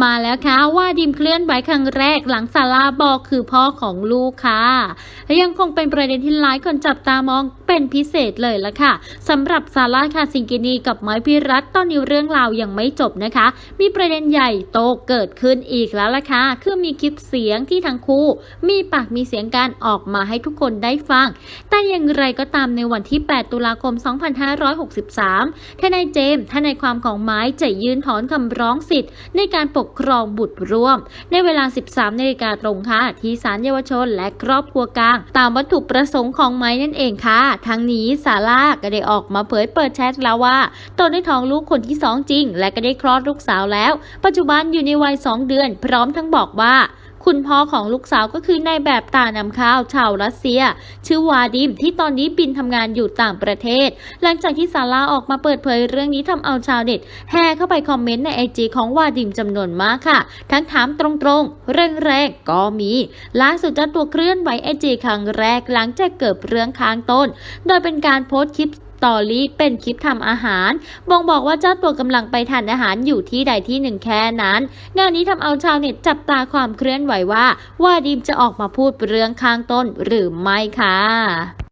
มาแล้วค่ะว่าดิมเคลื่อนไหวครั้งแรกหลังซาร่าบอกคือพ่อของลูกค่ะยังคงเป็นประเด็นที่หลายคนจับตามองเป็นพิเศษเลยละค่ะสำหรับซาร่าคาซิงกินีกับไม้พิรัตตอนนี้เรื่องราวยังไม่จบนะคะ มีประเด็นใหญ่โตเกิดขึ้นอีกแล้วล่ะค่ะคือมีคลิปเสียงที่ทั้งคู่มีปากมีเสียงการออกมาให้ทุกคนได้ฟัง แต่อย่างไรก็ตามในวันที่ 8 ตุลาคม 2563ทนายเจมส์ทนายความของไม้จะยื่นถอนคำร้องสิทธิ์ในการปกครองบุตรร่วม ในเวลา 13นาฬิกาตรงค่ะ ที่ศาลเยาวชนและครอบครัวกลาง ตามวัตถุประสงค์ของไม้นั่นเองค่ะ ทั้งนี้ซาร่าก็ได้ออกมาเผยเปิดแชทแล้วว่าตนได้ท้องลูกคนที่สองจริง และก็ได้คลอดลูกสาวแล้ว ปัจจุบันอยู่ในวัย 2 เดือน พร้อมทั้งบอกว่า คุณพ่อของลูกสาวก็คือนายแบบตานำข้าวชาวรัสเซีย ชื่อวาดิมที่ตอนนี้บินทำงานอยู่ต่างประเทศ หลังจากที่ซาร่าออกมาเปิดเผยเรื่องนี้ทำเอาชาวเน็ตแห่เข้าไปคอมเมนต์ในไอจีของวาดิมจำนวนมากค่ะ ทั้งถามตรงๆแรงๆก็มีล่าสุดเจ้าตัวเคลื่อนไหวไอจีครั้งแรกหลังจากเกิดเรื่องค้างต้น โดยเป็นการโพสต์คลิป ตอรี่เป็นคลิปทำอาหารบ่งบอกว่าเจ้าตัวกำลังไปทานอาหารอยู่ที่ใดที่หนึ่งแค่นั้น งานนี้ทำเอาชาวเน็ตจับตาความเคลื่อนไหวว่า ว่าดิมจะออกมาพูดเรื่องข้างต้นหรือไม่ค่ะ